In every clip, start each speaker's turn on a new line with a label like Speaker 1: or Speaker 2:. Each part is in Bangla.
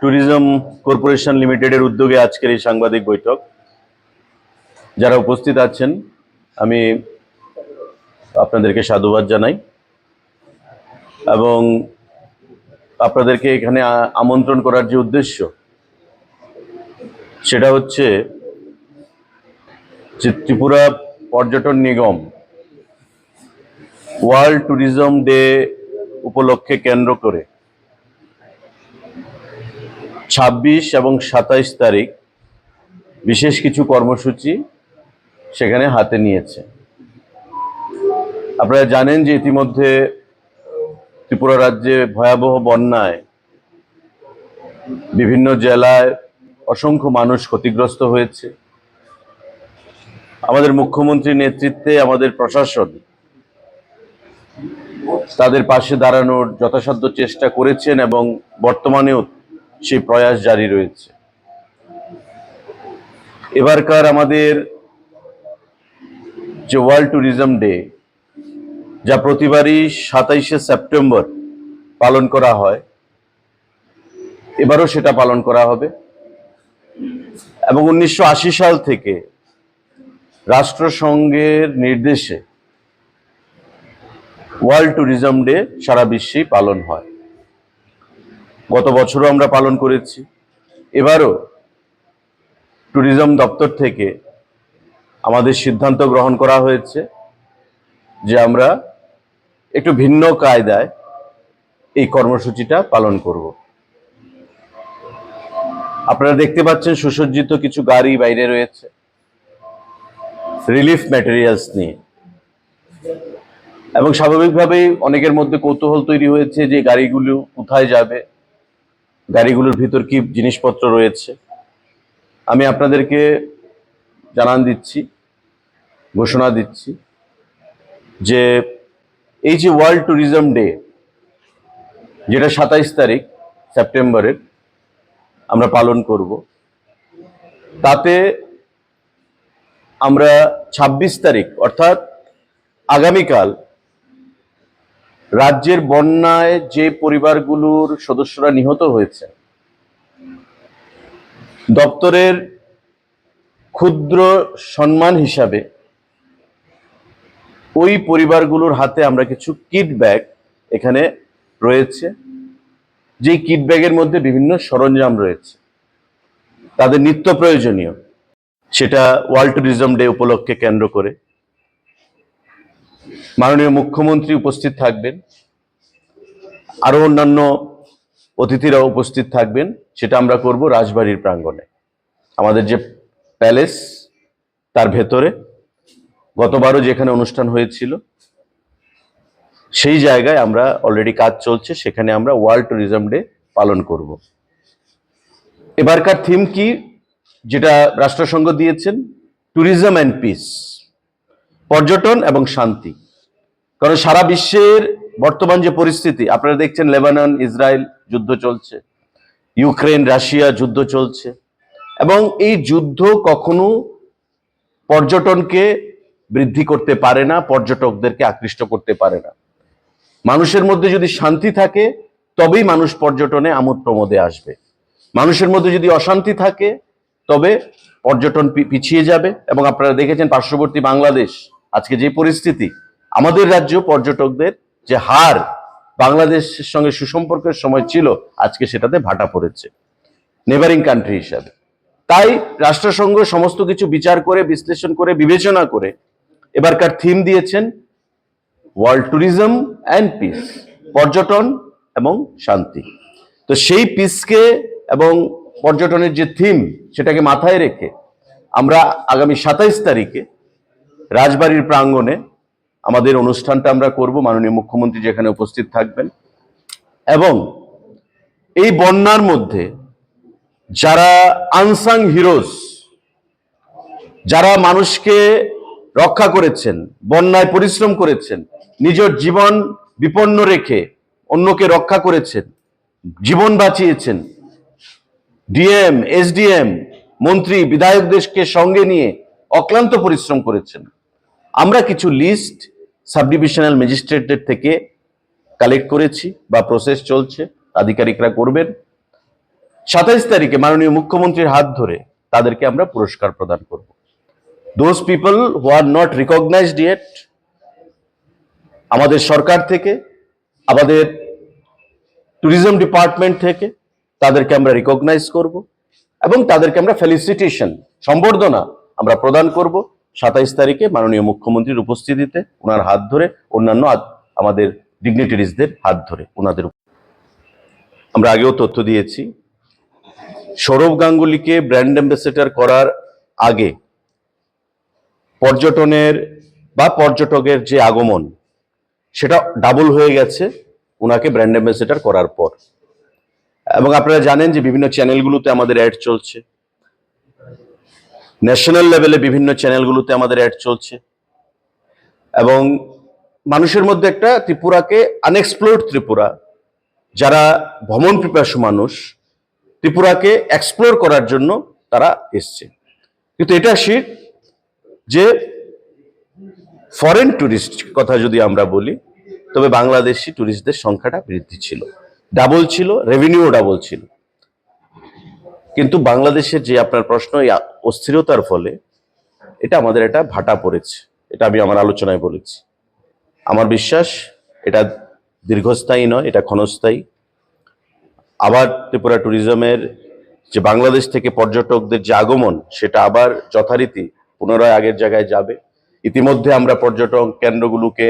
Speaker 1: ট্যুরিজম কর্পোরেশন লিমিটেডের উদ্যোগে আজকের এই সাংবাদিক বৈঠক। যারা উপস্থিত আছেন, আমি আপনাদেরকে সাধুবাদ জানাই এবং আপনাদেরকে এখানে আমন্ত্রণ করার যে উদ্দেশ্য, সেটা হচ্ছে যে ত্রিপুরা পর্যটন নিগম ওয়ার্ল্ড ট্যুরিজম ডে উপলক্ষে কেন্দ্র করে ছাব্বিশ এবং সাতাইশ তারিখ বিশেষ কিছু কর্মসূচি সেখানে হাতে নিয়েছে। আপনারা জানেন যে ইতিমধ্যে ত্রিপুরা রাজ্যে ভয়াবহ বন্যায় বিভিন্ন জেলায় অসংখ্য মানুষ ক্ষতিগ্রস্ত হয়েছে। আমাদের মুখ্যমন্ত্রীর নেতৃত্বে আমাদের প্রশাসন তাদের পাশে দাঁড়ানোর যথাসাধ্য চেষ্টা করেছেন এবং বর্তমানেও সেই প্রয়াস জারি রয়েছে। এবারকার আমাদের যে ওয়ার্ল্ড ট্যুরিজম ডে যা প্রতিবারই সাতাইশে সেপ্টেম্বর পালন করা হয়, এবারও সেটা পালন করা হবে। এবং উনিশশো আশি সাল থেকে রাষ্ট্রসংঘের নির্দেশে ওয়ার্ল্ড ট্যুরিজম ডে সারা বিশ্বেই পালন হয়। গত বছরও আমরা পালন করেছি। এবারও ট্যুরিজম দপ্তর থেকে আমাদের সিদ্ধান্ত গ্রহণ করা হয়েছে যে আমরা একটু ভিন্ন কায়দায় এই কর্মসূচিটা পালন করব। আপনারা দেখতে পাচ্ছেন সুসজ্জিত কিছু গাড়ি বাইরে রয়েছে। রিলিফ ম্যাটেরিয়ালস নিয়ে। এবং স্বাভাবিকভাবেই অনেকের মধ্যে কৌতূহল তৈরি হয়েছে যে গাড়িগুলো কোথায় যাবে। গাড়িগুলোর ভিতর কি জিনিসপত্র রয়েছে? আমি আপনাদেরকে জানান দিচ্ছি, ঘোষণা দিচ্ছি যে এই যে ওয়ার্ল্ড ট্যুরিজম ডে যেটা সাতাইশ তারিখ, সেপ্টেম্বরের, আমরা পালন করব। তাতে আমরা ২৬ তারিখ, অর্থাৎ আগামীকাল রাজ্যের বন্যায় যে পরিবারগুলোর সদস্যরা নিহত হয়েছে, দপ্তরের ক্ষুদ্র সম্মান হিসাবে ওই পরিবারগুলোর হাতে আমরা কিছু কিট ব্যাগ এখানে রয়েছে। যে কিট ব্যাগের মধ্যে বিভিন্ন সরঞ্জাম রয়েছে। তাদের নিত্য প্রয়োজনীয়। সেটা ওয়ার্ল্ড ট্যুরিজম ডে উপলক্ষে কেন্দ্র করে মাননীয় মুখ্যমন্ত্রী উপস্থিত থাকবেন। আরও অন্যান্য অতিথিরা উপস্থিত থাকবেন, সেটা আমরা করব রাজবাড়ির প্রাঙ্গণে। আমাদের যে প্যালেস, তার ভেতরে গতবারও যেখানে অনুষ্ঠান হয়েছিল, সেই জায়গায় আমরা অলরেডি কাজ চলছে, সেখানে আমরা ওয়ার্ল্ড ট্যুরিজম ডে পালন করব। এবারকার থিম কি, যেটা রাষ্ট্রসংঘ দিয়েছেন, ট্যুরিজম অ্যান্ড পিস, পর্যটন এবং শান্তি। কারণ সারা বিশ্বের বর্তমান যে পরিস্থিতি, আপনারা দেখছেন লেবানন, ইসরায়েল যুদ্ধ চলছে, ইউক্রেন, রাশিয়া যুদ্ধ চলছে, এবং এই যুদ্ধ কখনো পর্যটনকে বৃদ্ধি করতে পারে না, পর্যটকদেরকে আকৃষ্ট করতে পারে না। মানুষের মধ্যে যদি শান্তি থাকে, তবেই মানুষ পর্যটনে আমোদ প্রমোদে আসবে। মানুষের মধ্যে যদি অশান্তি থাকে, তবে পর্যটন পিছিয়ে যাবে, এবং আপনারা দেখেছেন পার্শ্ববর্তী বাংলাদেশ, আজকে যে পরিস্থিতি আমাদের রাজ্য পর্যটকদের যে হার বাংলাদেশের সঙ্গে সুসম্পর্কের সময় ছিল, আজকে সেটাতে ভাটা পড়েছে। নেবারিং কান্ট্রি হিসাবে। তাই রাষ্ট্রসংঘ সমস্ত কিছু বিচার করে, বিশ্লেষণ করে, বিবেচনা করে এবারকার থিম দিয়েছেন ওয়ার্ল্ড ট্যুরিজম অ্যান্ড পিস পর্যটন এবং শান্তি। তো সেই পিসকে এবং পর্যটনের যে থিম সেটাকে মাথায় রেখে আমরা আগামী সাতাইশ তারিখে রাজবাড়ির প্রাঙ্গণে আমাদের অনুষ্ঠানটা আমরা করব, মাননীয় মুখ্যমন্ত্রী যেখানে উপস্থিত থাকবেন। এবং এই বন্যার মধ্যে যারা আনসাং হিরোজ যারা মানুষকে রক্ষা করেছেন, বন্যায় পরিশ্রম করেছেন, নিজের জীবন বিপন্ন রেখে অন্যকে রক্ষা করেছেন, জীবন বাঁচিয়েছেন, ডিএম, এসডিএম, মন্ত্রী, বিধায়কদেরকে সঙ্গে নিয়ে অক্লান্ত পরিশ্রম করেছেন। আমরা কিছু লিস্ট সাব ডিভিশনাল ম্যাজিস্ট্রেটদের থেকে কালেক্ট করেছি বা প্রসেস চলছে, আধিকারিকরা করবেন। সাতাইশ তারিখে মাননীয় মুখ্যমন্ত্রীর হাত ধরে তাদেরকে আমরা পুরস্কার প্রদান করব। Those people who are not recognized yet আমাদের সরকার থেকে, আমাদের ট্যুরিজম ডিপার্টমেন্ট থেকে তাদেরকে আমরা রিকগনাইজ করব এবং তাদেরকে আমরা ফেলিসিটেশন সম্বর্ধনা আমরা প্রদান করব। সাতাইশ তারিখে মাননীয় মুখ্যমন্ত্রীর উপস্থিতিতে ওনার হাত ধরে, অন্যান্য আমাদের ডিগনিটারিজদের হাত ধরে ওনাদের আমরা আগেও তথ্য দিয়েছি, সৌরভ গাঙ্গুলিকে ব্র্যান্ড অ্যাম্বাসেডর করার আগে পর্যটনের বা পর্যটকের যে আগমন, সেটা ডাবল হয়ে গেছে ওনাকে ব্র্যান্ড অ্যাম্বাসেডর করার পর। এবং আপনারা জানেন যে বিভিন্ন চ্যানেলগুলোতে আমাদের অ্যাড চলছে। ন্যাশনাল লেভেলে বিভিন্ন চ্যানেলগুলোতে আমাদের অ্যাড চলছে। এবং মানুষের মধ্যে একটা ত্রিপুরাকে আনএক্সপ্লোর্ড ত্রিপুরা, যারা ভ্রমণ পিপাসু মানুষ, ত্রিপুরাকে এক্সপ্লোর করার জন্য তারা এসছে। কিন্তু এটা শীত যে ফরেন ট্যুরিস্ট কথা যদি আমরা বলি, তবে বাংলাদেশি ট্যুরিস্টদের সংখ্যাটা বৃদ্ধি ছিল। ডাবল ছিল রেভিনিউ ডাবল ছিল। কিন্তু বাংলাদেশের যে আপনার প্রশ্ন, এই অস্থিরতার ফলে এটা আমাদের এটা ভাটা পড়েছে। এটা আমি আমার আলোচনায় বলেছি। আমার বিশ্বাস, এটা দীর্ঘস্থায়ী নয়, এটা ক্ষণস্থায়ী। আবার ত্রিপুরা ট্যুরিজমের যে বাংলাদেশ থেকে পর্যটকদের যে আগমন, সেটা আবার যথারীতি পুনরায় আগের জায়গায় যাবে। ইতিমধ্যে আমরা পর্যটক কেন্দ্রগুলোকে,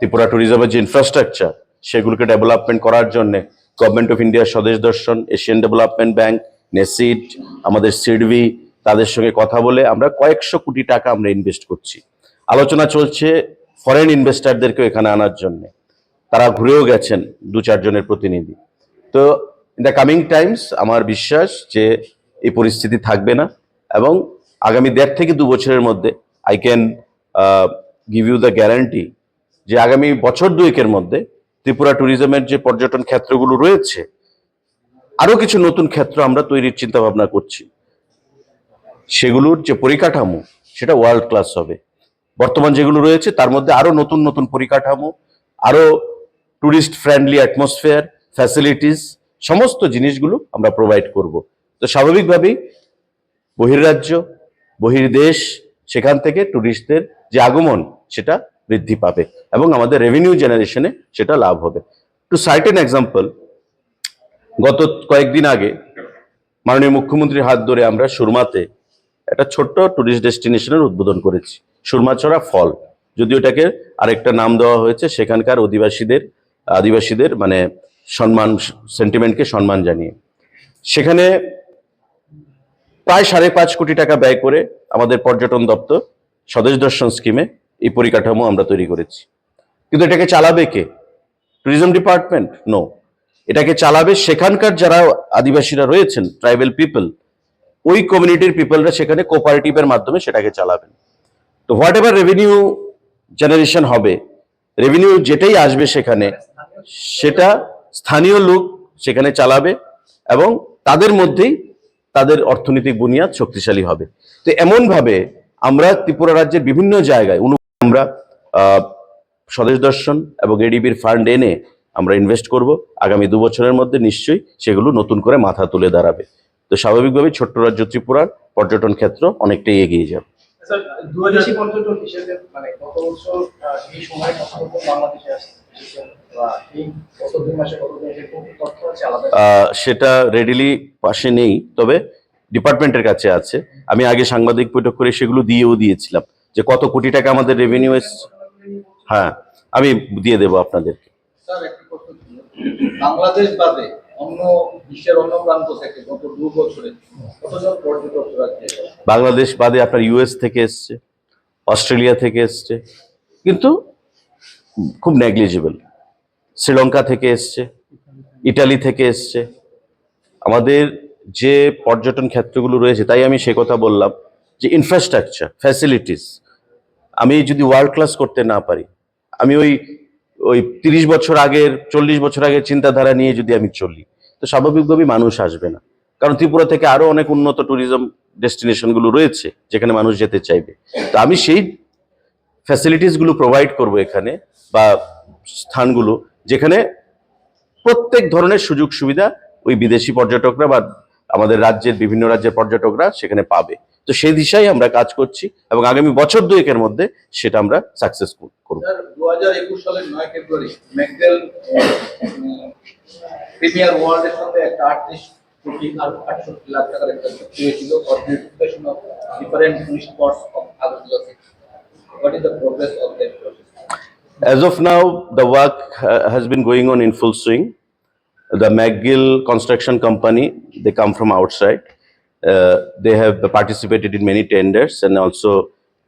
Speaker 1: ত্রিপুরা ট্যুরিজমের যে ইনফ্রাস্ট্রাকচার সেগুলোকে ডেভেলপমেন্ট করার জন্য গভর্নমেন্ট অফ ইন্ডিয়ার স্বদেশ দর্শন এশিয়ান ডেভেলপমেন্ট ব্যাংক নেসিড আমাদের সিডভি তাদের সঙ্গে কথা বলে আমরা কয়েকশো কোটি টাকা আমরা ইনভেস্ট করছি। আলোচনা চলছে ফরেন ইনভেস্টারদেরকেও এখানে আনার জন্য। তারা ঘুরেও গেছেন দু চারজনের প্রতিনিধি। তো ইন দ্য কামিং টাইমস আমার বিশ্বাস যে এই পরিস্থিতি থাকবে না এবং আগামী দেড় থেকে দু বছরের মধ্যে I can give you the guarantee যে আগামী বছর দুয়েকের মধ্যে ত্রিপুরা ট্যুরিজমের যে পর্যটন ক্ষেত্রগুলো রয়েছে আরও কিছু নতুন ক্ষেত্র আমরা তৈরির চিন্তা ভাবনা করছি। সেগুলোর যে পরিকাঠামো, সেটা ওয়ার্ল্ড ক্লাস হবে। বর্তমান যেগুলো রয়েছে, তার মধ্যে আরও নতুন নতুন পরিকাঠামো, আরও টুরিস্ট ফ্রেন্ডলি অ্যাটমসফেয়ার ফ্যাসিলিটিস সমস্ত জিনিসগুলো আমরা প্রোভাইড করব। তো স্বাভাবিকভাবেই বহির্রাজ্য, বহির্দেশ, সেখান থেকে টুরিস্টদের যে আগমন, সেটা বৃদ্ধি পাবে এবং আমাদের রেভিনিউ জেনারেশনে সেটা লাভ হবে। টু সার্টেন এক্সাম্পল গত কয়েকদিন আগে মাননীয় মুখ্যমন্ত্রীর হাত ধরে আমরা সুরমাতে একটা ছোট্ট টুরিস্ট ডেস্টিনেশনের উদ্বোধন করেছি। সুরমাছড়া ফল, যদিও এটাকে আরেকটা নাম দেওয়া হয়েছে, সেখানকার অধিবাসীদের, আদিবাসীদের মানে সম্মান সেন্টিমেন্টকে সম্মান জানিয়ে। সেখানে প্রায় সাড়ে পাঁচ কোটি টাকা ব্যয় করে আমাদের পর্যটন দপ্তর স্বদেশ দর্শন স্কিমে এই পরিকাঠামো আমরা তৈরি করেছি। কিন্তু এটাকে চালাবে কে? ট্যুরিজম ডিপার্টমেন্ট নো এটাকে চালাবে সেখানকার যারা আদিবাসীরা রয়েছেন ট্রাইবেল পিপল ওই কমিউনিটির পিপলরা সেখানে কোপারেটিভের মাধ্যমে সেটাকে চালাবেন। তো হোয়াট এভার রেভিনিউ জেনারেশন হবে রেভিনিউ যেটাই আসবে সেখানে, সেটা স্থানীয় লোক সেখানে চালাবে এবং তাদের মধ্যেই তাদের অর্থনৈতিক বুনিয়াদ শক্তিশালী হবে। তো এমনভাবে আমরা ত্রিপুরা রাজ্যের বিভিন্ন জায়গায় আমরা স্বদেশ দর্শন এবং এডিবির ফান্ড এনে আমরা ইনভেস্ট করব। আগামী দু বছরের মধ্যে নিশ্চয়ই সেগুলো নতুন করে মাথা তুলে দাঁড়াবে। তো স্বাভাবিকভাবেই ছোট্ট রাজ্য ত্রিপুরার পর্যটন ক্ষেত্র অনেকটাই এগিয়ে যাবে।
Speaker 2: হিসেবে মানে
Speaker 1: সেটা রেডিলি পাশে নেই তবে ডিপার্টমেন্টের কাছে আছে। আমি আগে সাংবাদিক বৈঠক করে সেগুলো দিয়েও দিয়েছিলাম যে কত কোটি টাকা আমাদের রেভিনিউ এসছে হ্যাঁ আমি দিয়ে দেবো আপনাদেরকে।
Speaker 3: বাংলাদেশ বাদে অন্য বিশ্বের অন্য প্রান্ত থেকে গত দু বছরে কতজন পর্যটক
Speaker 1: বাংলাদেশ বাদে আপনার ইউএস থেকে এসছে, অস্ট্রেলিয়া থেকে এসছে, কিন্তু খুব নেগলিজিবল শ্রীলঙ্কা থেকে এসছে, ইটালি থেকে এসছে। আমাদের যে পর্যটন ক্ষেত্রগুলো রয়েছে, তাই আমি সে কথা বললাম যে ইনফ্রাস্ট্রাকচার ফ্যাসিলিটিস আমি যদি ওয়ার্ল্ড ক্লাস করতে না পারি, আমি ওই ওই তিরিশ বছর আগের, চল্লিশ বছর আগের চিন্তাধারা নিয়ে যদি আমি চলি, তো স্বাভাবিকভাবেই মানুষ আসবে না। কারণ ত্রিপুরা থেকে আরও অনেক উন্নত ট্যুরিজম ডেস্টিনেশনগুলো রয়েছে, যেখানে মানুষ যেতে চাইবে। তো আমি সেই ফ্যাসিলিটিসগুলো প্রোভাইড করব এখানে, বা স্থানগুলো, যেখানে প্রত্যেক ধরনের সুযোগ সুবিধা ওই বিদেশি পর্যটকরা বা আমাদের রাজ্যের, বিভিন্ন রাজ্যের পর্যটকরা সেখানে পাবে। তো সেই দিশায় আমরা কাজ করছি, এবং আগামী বছর দুয়েকের মধ্যে সেটা আমরা সাকসেসফুল করব।
Speaker 3: দু হাজার একুশ সালের নয় ফেব্রুয়ারি ম্যাকডেল প্রিমিয়ার ওয়ার্ল্ডের সাথে একটা আটত্রিশ কোটি আর আটষট্টি লাখ টাকার একটা চুক্তি হয়েছিল for beautification of different tourist spots of Agartala city what is the progress of that process
Speaker 1: As of now, the work uh, has been going on in full swing. The McGill Construction Company, they come from outside. Uh, they have participated in many tenders and also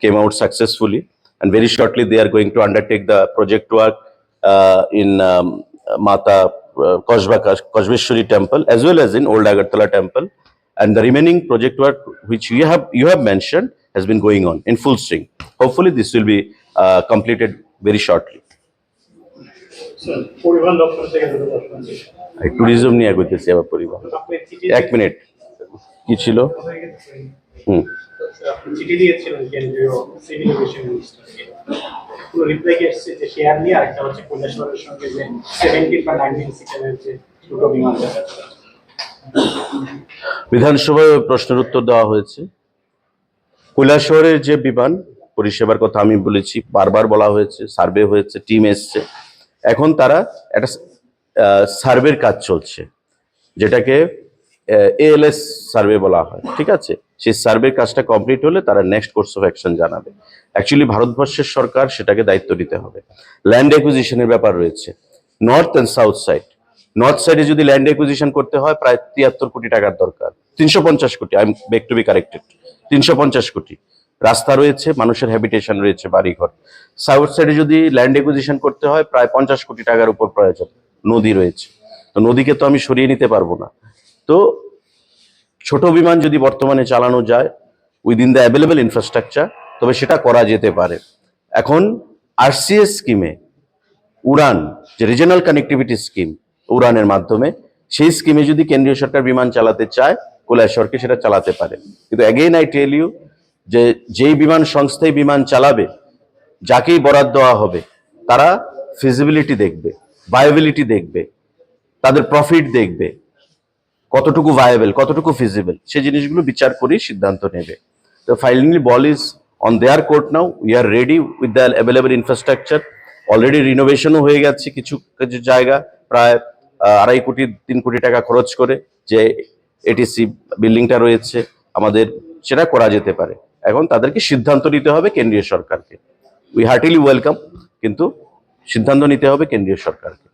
Speaker 1: came out successfully. And very shortly, they are going to undertake the project work uh, in um, Mata uh, Kosba Kosveshwari Temple as well as in Old Agartala Temple. And the remaining project work, which you have you have mentioned, has been going on in full swing. Hopefully, this will be uh, completed very shortly. Tourism নিয়ে এগোইতেছি আবার পরিবহন এক মিনিট কি ছিল হুম।
Speaker 4: চিঠি দিয়েছিলেন কেন্দ্রীয় সিভিল এভিয়েশন মিনিস্টারকে। কোনো রিপ্লাই এসেছে যে শেয়ার নিয়ে আরেকটা হচ্ছে কৈলাসহরের সঙ্গে যে সেভেন্টিন বা নাইনটিন সিটের যে দুটো বিমান
Speaker 1: বিধানসভায় প্রশ্নের উত্তর দেওয়া হয়েছে। কৈলাসহরের যে বিমান পরিষেবার কথা আমি বলেছি বারবার বলা হয়েছে সার্ভে হয়েছে টিম এসছে। এখন তারা একটা সার্ভের কাজ চলছে যেটাকে এএলএস সার্ভে বলা হয়, ঠিক আছে? সেই সার্ভের কাজটা কমপ্লিট হলে তারা নেক্সট কোর্স অফ অ্যাকশন জানাবে। অ্যাকচুয়ালি ভারতবর্ষের সরকার সেটাকে দায়িত্ব দিতে হবে। ল্যান্ড অ্যাকুইজিশনের ব্যাপার রয়েছে। North and south side north সাইডে যদি ল্যান্ড অ্যাকুইজিশন করতে হয়, প্রায় তিয়াত্তর কোটি টাকার দরকার। তিনশো পঞ্চাশ কোটি I am back to be corrected তিনশো পঞ্চাশ কোটি। রাস্তা রয়েছে, মানুষের হ্যাবিটেশন রয়েছে, বাড়িঘর। সাউথ সাইডে যদি ল্যান্ড অ্যাকুইজিশন করতে হয়, প্রায় পঞ্চাশ কোটি টাকার উপর প্রয়োজন। নদী রয়েছে। তো নদীকে তো আমি সরিয়ে নিতে পারব না। তো ছোট বিমান যদি বর্তমানে চালানো যায় উইদিন দ্য অ্যাভেলেবল ইনফ্রাস্ট্রাকচার তবে সেটা করা যেতে পারে। এখন আরসিএস স্কিমে উড়ান, যে রিজনাল কানেক্টিভিটি স্কিম উড়ানের মাধ্যমে, সেই স্কিমে যদি কেন্দ্রীয় সরকার বিমান চালাতে চায় কৈলাসহরকে সেটা চালাতে পারে। কিন্তু অ্যাগেইন আই টেল ইউ যে যেই বিমান সংস্থায় বিমান চালাবে, যাকেই বরাদ্দ দেওয়া হবে, তারা ফিজিবিলিটি দেখবে ভায়াবিলিটি দেখবে, তাদের প্রফিট দেখবে কতটুকু ভায়াবেল কতটুকু ফিজিবল সেই জিনিসগুলো বিচার করেই সিদ্ধান্ত নেবে। তো finally ball is on their court now we are ready with the available infrastructure already রিনোভেশনও হয়ে গেছে কিছু কিছু জায়গা, প্রায় আড়াই কোটি, তিন কোটি টাকা খরচ করে যে এটিসি বিল্ডিংটা রয়েছে, আমাদের সেটা করা যেতে পারে। এখন তাদেরকে সিদ্ধান্ত নিতে হবে কেন্দ্রীয় সরকারকে। উই হার্টিলি ওয়েলকাম কিন্তু সিদ্ধান্ত নিতে হবে কেন্দ্রীয় সরকারকে।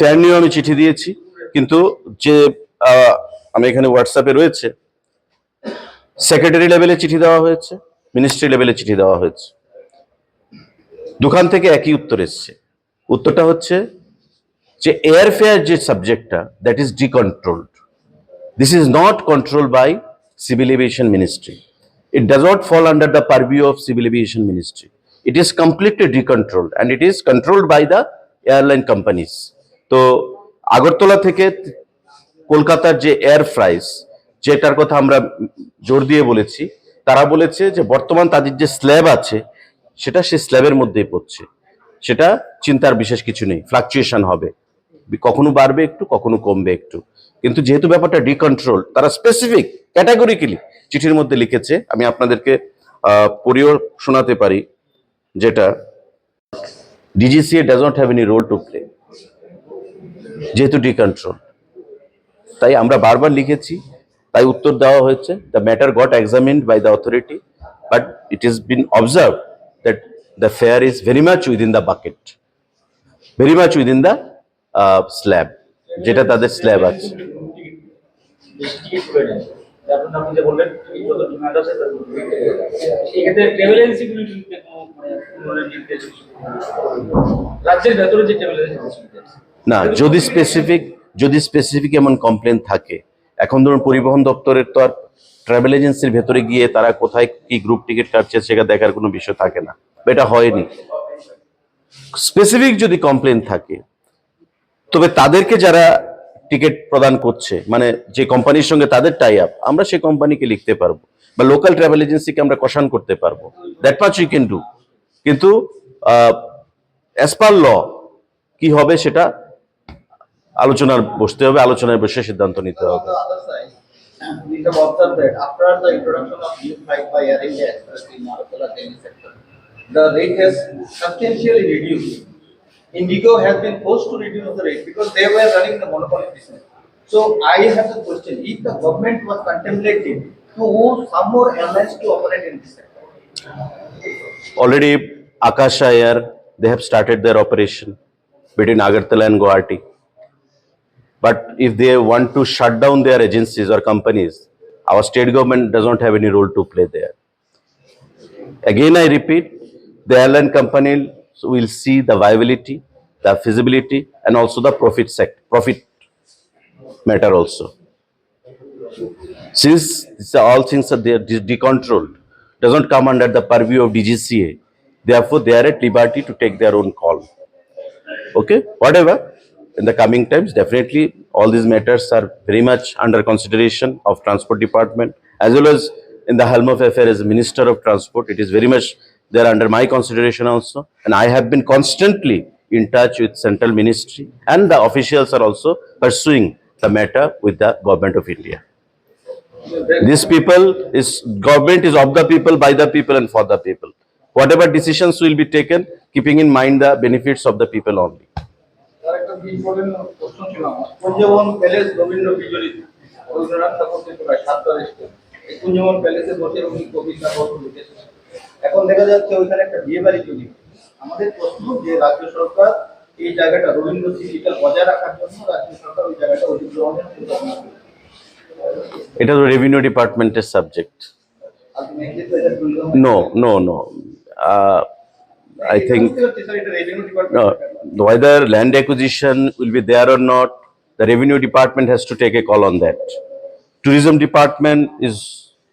Speaker 1: ফ্যান নিয়েও আমি চিঠি দিয়েছি। কিন্তু যে আহ, আমি এখানে হোয়াটসঅ্যাপে রয়েছে সেক্রেটারি লেভেলে চিঠি দেওয়া হয়েছে মিনিস্ট্রি লেভেলে চিঠি দেওয়া হয়েছে। দোকান থেকে একই উত্তর এসছে। উত্তরটা হচ্ছে যে এয়ারফেয়ার যে সাবজেক্টটা that is decontrolled this is not control by civil aviation ministry it does not fall under the purview of civil aviation ministry. It is completely decontrolled and it is controlled by the airline companies. তো আগরতলা থেকে কলকাতার যে এয়ার ফ্রাইস যেটার কথা আমরা জোর দিয়ে বলেছি, তারা বলেছে যে বর্তমান তাদের যে স্ল্যাব আছে, সেটা সে স্ল্যাবের মধ্যেই পড়ছে। সেটা চিন্তার বিশেষ কিছু নেই ফ্লাকচুয়েশন হবে। কখনো বাড়বে একটু, কখনো কমবে একটু। কিন্তু যেহেতু ব্যাপারটা ডিকন্ট্রোল তারা স্পেসিফিক ক্যাটাগরিক্যালি চিঠির মধ্যে লিখেছে। আমি আপনাদেরকে পড়েও শোনাতে পারি। যেটা DGCA does not have any role to play যেহেতু ডিকন্ট্রোল তাই আমরা বারবার লিখেছি, তাই উত্তর দেওয়া হয়েছে the matter got examined by the authority but it is been observe that the fare is very much within the bucket very much within the slab যেটা তাদের স্ল্যাব আছে।
Speaker 5: মানে
Speaker 1: না, যদি স্পেসিফিক যদি স্পেসিফিক এমন কমপ্লেন থাকে, এখন ধরুন পরিবহন দপ্তরের তো আর ট্রাভেল এজেন্সির ভেতরে গিয়ে তারা কোথায় কি গ্রুপ টিকিট কাটছে সেটা দেখার কোনো বিষয় থাকে না। এটা হয়নি। স্পেসিফিক যদি কমপ্লেন থাকে, তবে তাদেরকে যারা টিকিট প্রদান করছে মানে যে কোম্পানির সঙ্গে তাদের টাই আপ আমরা সেই কোম্পানিকে লিখতে পারব বা লোকাল ট্রাভেল এজেন্সিকে আমরা কষান করতে পারব। That much you can do কিন্তু অ্যাজ ল কি হবে সেটা আলোচনার, বসতে হবে, আলোচনায় বসে সিদ্ধান্ত নিতে হবে।
Speaker 3: Indigo has been forced to reduce the rate because they were running the monopoly business. So I have the question, if the government was contemplating to some more airlines to operate in this sector?
Speaker 1: already Akasha Air, they have started their operation between Agartala and Guwahati. But if they want to shut down their agencies or companies, our state government does not have any role to play there. Again, I repeat, the airline company will see the viability, the feasibility, and also the profit sec, profit matter also. Since all things are there de- decontrolled, does not come under the purview of DGCA, therefore they are at liberty to take their own call. Okay, whatever, in the coming times, definitely all these matters are very much under consideration of Transport Department as well as in the helm of affairs as Minister of Transport, it is very much there under my consideration also. And I have been constantly in touch with Central Ministry and the officials are also pursuing the matter with the Government of India. These people is, government is of the people, by the people and for the people. Whatever decisions will be taken, keeping in mind the benefits of the people only.
Speaker 3: Kunjaban palace বসে উনি কবিতা লিখেছেন এখন দেখা যাচ্ছে ওইখানে একটা বিয়ে বাড়ি তৈরি আমাদের প্রশ্ন যে রাজ্য সরকার এই জায়গাটা রবীন্দ্র স্মৃতিটা বজায় রাখার জন্য রাজ্য সরকার ওই জায়গাটা অধিগ্রহণের পরিকল্পনা
Speaker 1: subject.
Speaker 3: তো এটা tourism
Speaker 1: No, no, no. Uh, I think
Speaker 3: এটা
Speaker 1: no, whether land acquisition will be there or not, the revenue department has to take a call on that. Tourism department is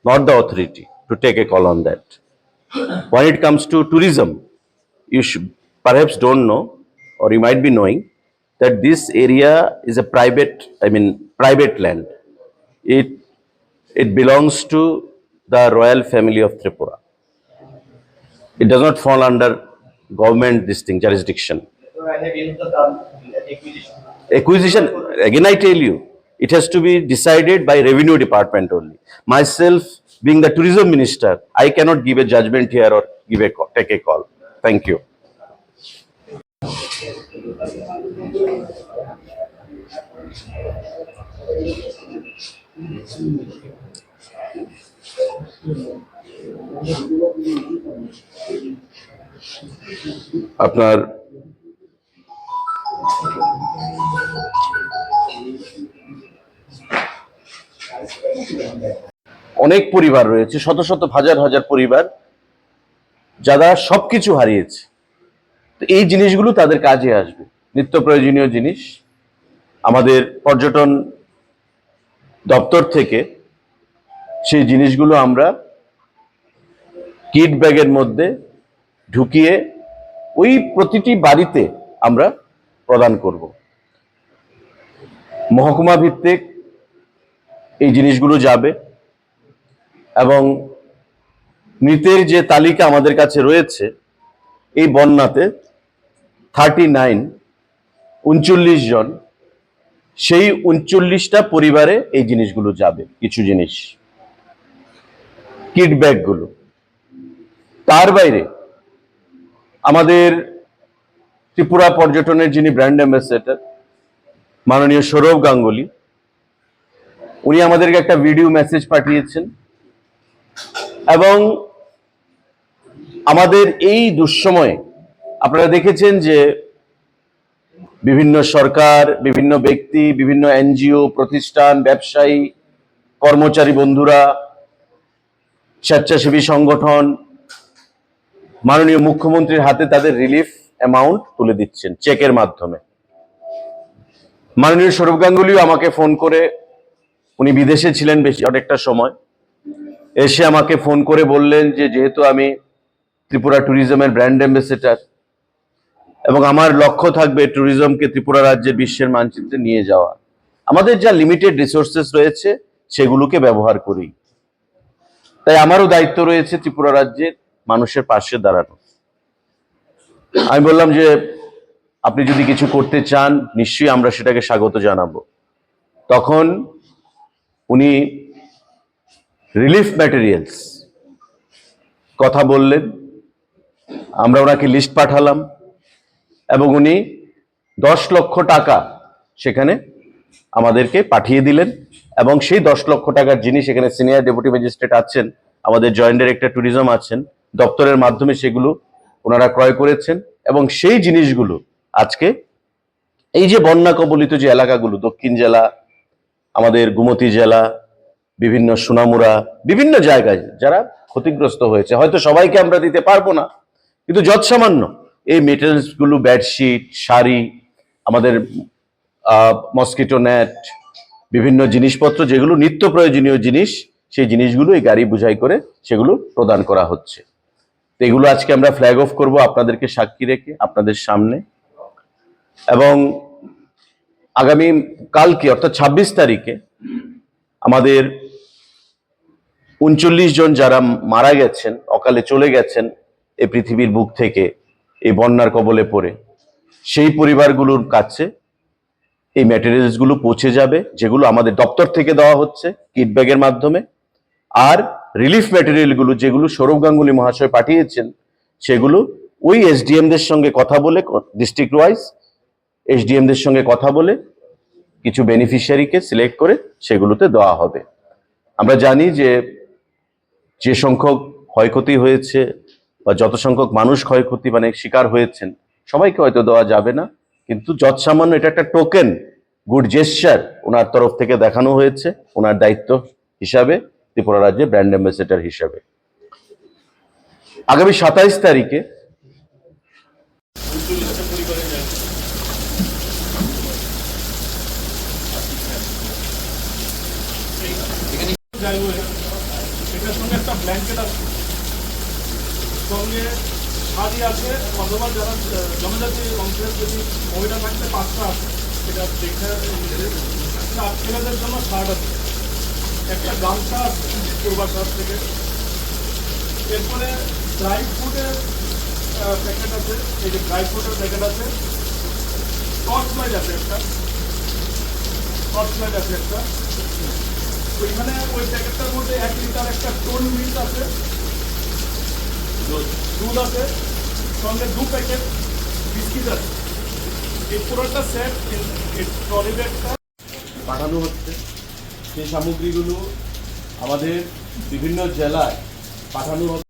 Speaker 1: not the authority to take a call on that. When it comes to tourism, you should perhaps don't know, or you might be knowing, that this area is a private, I mean, private land. It, it belongs to the royal family of Tripura. It does not fall under government this thing jurisdiction.
Speaker 3: Acquisition,
Speaker 1: again I tell you, it has to be decided by revenue department only. Myself, being the tourism minister, I cannot give a judgment here or give a, call- take a call. Thank you. আপনার অনেক পরিবার রয়েছে, শত শত, হাজার হাজার পরিবার, যারা সবকিছু হারিয়েছে। তো এই জিনিসগুলো তাদের কাজে আসবে। নিত্য প্রয়োজনীয় জিনিস আমাদের পর্যটন দপ্তর থেকে সেই জিনিসগুলো আমরা কিট ব্যাগের মধ্যে ঢুকিয়ে ওই প্রতিটি বাড়িতে আমরা প্রদান করব। মহকুমা ভিত্তিক এই জিনিসগুলো যাবে। এবং মৃতের যে তালিকা আমাদের কাছে রয়েছে, এই বন্যাতে থার্টি নাইন উনচল্লিশ জন, সেই উনচল্লিশটা পরিবারে এই জিনিসগুলো যাবে, কিছু জিনিস। কিট ব্যাগগুলো তার বাইরে, আমাদের ত্রিপুরা পর্যটনের যিনি ব্র্যান্ড অ্যাম্বাসেডার মাননীয় সৌরভ গাঙ্গুলি, উনি আমাদেরকে একটা ভিডিও মেসেজ পাঠিয়েছেন। এবং আমাদের এই দুঃসময়ে আপনারা দেখেছেন যে বিভিন্ন সরকার, বিভিন্ন ব্যক্তি, বিভিন্ন এনজিও, প্রতিষ্ঠান, ব্যবসায়ী, কর্মচারী বন্ধুরা, স্বেচ্ছাসেবী সংগঠন, মাননীয় মুখ্যমন্ত্রীর হাতে তাদের রিলিফ অ্যামাউন্ট তুলে দিচ্ছেন চেকের মাধ্যমে। মাননীয় সৌরভ গাঙ্গুলিও আমাকে ফোন করে, উনি বিদেশে ছিলেন বেশি অনেকটা সময়। এসে আমাকে ফোন করে বললেন যে যেহেতু আমি ত্রিপুরা ট্যুরিজমের ব্র্যান্ড অ্যাম্বাসেডার এবং আমার লক্ষ্য থাকবে ট্যুরিজমকে ত্রিপুরা রাজ্যে বিশ্বের মানচিত্রে নিয়ে যাওয়া, আমাদের যা লিমিটেড রিসোর্সেস রয়েছে সেগুলোকে ব্যবহার করি। তাই আমারও দায়িত্ব রয়েছে ত্রিপুরা রাজ্যের মানুষের পাশে দাঁড়ানো। আমি বললাম যে আপনি যদি কিছু করতে চান, নিশ্চয়ই আমরা সেটাকে স্বাগত জানাব। তখন উনি রিলিফ ম্যাটেরিয়ালস। কথা বললেন, আমরা ওনাকে লিস্ট পাঠালাম এবং উনি দশ লক্ষ টাকা সেখানে আমাদেরকে পাঠিয়ে দিলেন এবং সেই দশ লক্ষ টাকার জিনিস এখানে সিনিয়র ডেপুটি ম্যাজিস্ট্রেট আছেন, আমাদের জয়েন্ট ডিরেক্টর ট্যুরিজম আছেন, দপ্তরের মাধ্যমে সেগুলো ওনারা ক্রয় করেছেন এবং সেই জিনিসগুলো আজকে এই যে বন্যা কবলিত যে এলাকাগুলো, দক্ষিণ জেলা, আমাদের গুমতি জেলা বিভিন্ন সুনামুরা বিভিন্ন জায়গায় যারা ক্ষতিগ্রস্ত হয়েছে। হয়তো সবাইকে আমরা দিতে পারব না, কিন্তু যৎসামান্য এই মেটেরিয়ালসগুলো বেডশিট শাড়ি, আমাদের মসকিটো নেট বিভিন্ন জিনিসপত্র, যেগুলো নিত্য প্রয়োজনীয় জিনিস, সেই জিনিসগুলো এই গাড়ি বুঝাই করে সেগুলো প্রদান করা হচ্ছে। তো এগুলো আজকে আমরা ফ্ল্যাগ অফ করব আপনাদেরকে সাক্ষী রেখে, আপনাদের সামনে। এবং আগামী কালকে, অর্থাৎ ছাব্বিশ তারিখে, আমাদের উনচল্লিশ জন যারা মারা গেছেন, অকালে চলে গেছেন এ পৃথিবীর বুক থেকে, এই বন্যার কবলে পড়ে। সেই পরিবারগুলোর কাছে এই ম্যাটেরিয়ালসগুলো পৌঁছে যাবে, যেগুলো আমাদের দপ্তর থেকে দেওয়া হচ্ছে কিট ব্যাগের মাধ্যমে। আর রিলিফ ম্যাটেরিয়ালগুলো যেগুলো সৌরভ গাঙ্গুলি মহাশয় পাঠিয়েছেন, সেগুলো ওই এসডিএমদের সঙ্গে কথা বলে, ডিস্ট্রিক্ট ওয়াইজ এসডিএমদের সঙ্গে কথা বলে কিছু বেনিফিশিয়ারিকে সিলেক্ট করে সেগুলোতে দেওয়া হবে। আমরা জানি যে যে সংখ্যক ক্ষয়ক্ষতি হয়েছে বা যত সংখ্যক মানুষ ক্ষয়ক্ষতি মানে শিকার হয়েছেন, সবাইকে হয়তো দেওয়া যাবে না। কিন্তু যৎসামান্য এটা একটা টোকেন গুড জেস্টার ওনার তরফ থেকে দেখানো হয়েছে, ওনার দায়িত্ব হিসাবে, ত্রিপুরা রাজ্যে ব্র্যান্ড অ্যাম্বাসেডার হিসাবে। আগামী সাতাইশ তারিখে
Speaker 6: ব্ল্যাঙ্কেট আছে। সঙ্গে শাড়ি আছে। অথবা যারা জনজাতি অংশের যদি মহিলা থাকতে পাঁচটা আছে, সেটা দেখে আর ছেলেদের জন্য শার্ট আছে। একটা গামছা আছে পূর্বাশার থেকে। এরপরে ড্রাই ফ্রুটের প্যাকেট আছে। এই যে ড্রাই ফ্রুটের প্যাকেট আছে। টর্চ লাইট আছে একটা। টর্চ লাইট আছে একটা। ওইখানে ওই প্যাকেটটার মধ্যে এক লিটার একটা টোন মিল্ক আছে দুধ আছে সঙ্গে দু প্যাকেট বিস্কিট আছে এই পুরোটা সেট ট্রলি ব্যাগটা
Speaker 1: পাঠানো হচ্ছে সেই সামগ্রীগুলো আমাদের বিভিন্ন জেলায় পাঠানো হচ্ছে